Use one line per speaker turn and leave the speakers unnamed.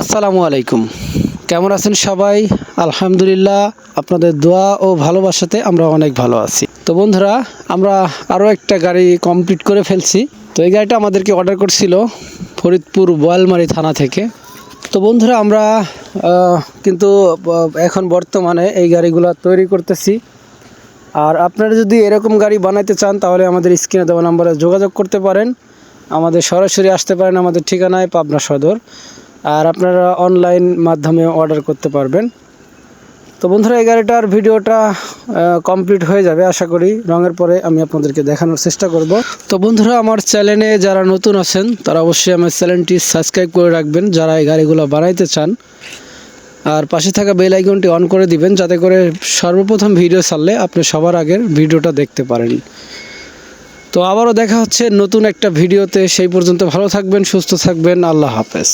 আসসালামু আলাইকুম। কেমন আছেন সবাই? আলহামদুলিল্লাহ, আপনাদের দোয়া ও ভালোবাসাতে আমরা অনেক ভালো আছি। তো বন্ধুরা, আমরা আরও একটা গাড়ি কমপ্লিট করে ফেলছি। তো এই গাড়িটা আমাদেরকে অর্ডার করছিল ফরিদপুর বোয়ালমারি থানা থেকে। তো বন্ধুরা, আমরা কিন্তু এখন বর্তমানে এই গাড়িগুলো তৈরি করতেছি। আর আপনারা যদি এরকম গাড়ি বানাইতে চান, তাহলে আমাদের স্ক্রিনে দেওয়া নাম্বারে যোগাযোগ করতে পারেন। আমাদের সরাসরি আসতে পারেন আমাদের ঠিকানায় পাবনা সদর। আর আপনারা অনলাইন মাধ্যমে অর্ডার করতে পারবেন। তো বন্ধুরা, এই গাড়িটার ভিডিওটা কমপ্লিট হয়ে যাবে আশা করি। রঙের পরে আমি আপনাদেরকে দেখানোর চেষ্টা করব। তো বন্ধুরা, আমার চ্যানেলে যারা নতুন আছেন, তারা অবশ্যই আমার চ্যানেলটি সাবস্ক্রাইব করে রাখবেন। যারা এই গাড়িগুলো বানাইতে চান, আর পাশে থাকা বেল আইকনটি অন করে দিবেন, যাতে করে সর্বপ্রথম ভিডিও ছাড়লে আপনি সবার আগের ভিডিওটা দেখতে পারেন। তো আবারও দেখা হচ্ছে নতুন একটা ভিডিওতে সেই পর্যন্ত ভালো থাকবেন, সুস্থ থাকবেন। আল্লাহ হাফেজ।